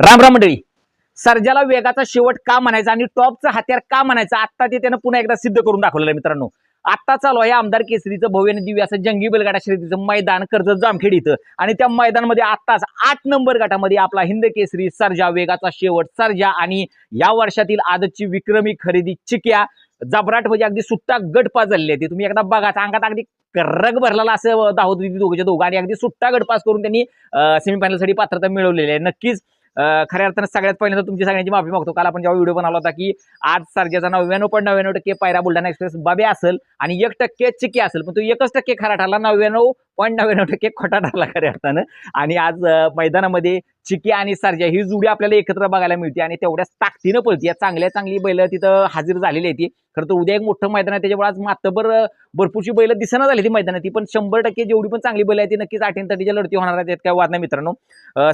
राम राम मंडळी. सर्जाला वेगाचा शेवट का म्हणायचा आणि टॉपचं हत्यार का म्हणायचं आता ते त्यानं पुन्हा एकदा सिद्ध करून दाखवलेलं आहे मित्रांनो. आता चालू आहे आमदार केसरीचं भव्य दिव्य असं जंगी बैलगाडा शर्यतीचं मैदान कर्जत जामखेड इथं. आणि त्या मैदानामध्ये आत्ताच आठ नंबर गटामध्ये आपला हिंद केसरी सर्जा वेगाचा शेवट. सर्जा आणि या वर्षातील आजची विक्रमी खरेदी चिक्या जबराट म्हणजे अगदी सुट्टा गटपास झालेली आहे ती तुम्ही एकदा बघा अंगात अगदी रग भरलेला असं दाहोत होती दोघच्या दोघं आणि अगदी सुट्टा गटपास करून त्यांनी सेमीफायनलसाठी पात्रता मिळवलेली आहे. नक्कीच खऱ्या अर्थानं सगळ्यात पहिल्यांदा तुमची सगळ्यांची माफी मागतो. काल आपण जेव्हा व्हिडिओ बनवला होता की आज सारख्याचा नव्याण्णव पॉईंट नव्याण्णव टक्के पायरा बुलढाणा एक्सप्रेस बाबे असेल आणि एक टक्के चिकी असेल. पण तो एकच टक्के खरा ठरला नव्याण्णव पॉईंट नव्याण्णव टक्के खोटा ठरला खऱ्या अर्थानं. आणि आज मैदानामध्ये चिकी आणि सर्जा ही जुडी आपल्याला एकत्र बघायला मिळते आणि तेवढ्याच ताकदीनं पळते. या चांगल्या चांगली बैल तिथं हजर झालेली आहे ती. खरं तर उद्या एक मोठं मैदान आहे त्याच्यामुळे आज मातबर भरपूरची भरपूरशी बैल दिसना झाली ती मैदानात. ती पण शंभर टक्के जेवढी पण चांगली बैल आहे ती नक्कीच आठीन तटीच्या लढती होणार आहेत काय वाद नाही मित्रांनो.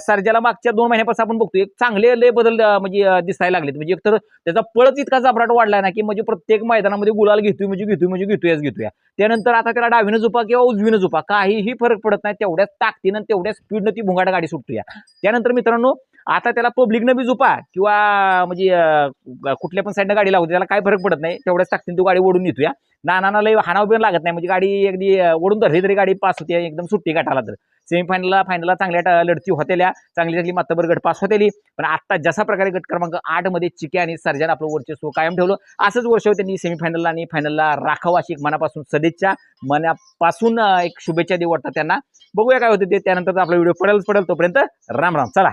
सर्जाला मागच्या दोन महिन्यापासून आपण बघतो एक चांगले लय बदल म्हणजे दिसायला लागलेत. म्हणजे एकतर त्याचा पळच इतका जबराट वाढला ना की म्हणजे प्रत्येक मैदानामध्ये गुलाल घेतोय म्हणजे घेतोय म्हणजे घेतोयच घेतोय. त्यानंतर आता त्याला डावीनं झुपा किंवा उजवीनं झुपा काहीही फरक पडत नाही तेवढ्याच ताकदीनं तेवढ्या स्पीडनं ती भुंगाट गाडी सुटते त्यानंतर मित्रांनो आता त्याला पब्लिकनं बी झुपा किंवा म्हणजे कुठल्या पण साईडनं गाडी लावते त्याला काय फरक पडत नाही तेवढ्याच ताकदीनं तो गाडी ओढून नेतोय. नानाला लय हाणाव बिन लागत नाही म्हणजे गाडी अगदी ओढून धरली तरी गाडी पास होते एकदम सुट्टी गाठाला तर. सेमीफायनलला फायनलला चांगल्या लढती होतेल्या. चांगली चांगली मातबर गट पास होतेली. पण आता जशा प्रकारे गट क्रमांक आठमध्ये चिके आणि सर्जन आपलं वर्चस्व कायम ठेवलं. असंच वर्ष त्यांनी सेमीफायनलला आणि फायनलला राखावं अशी एक मनापासून सदिच्छा. मनापासून एक शुभेच्छा देऊ वाटतात त्यांना. बघूया काय होते ते. त्यानंतर आपला व्हिडिओ पडेल पडेल तोपर्यंत राम राम. चला.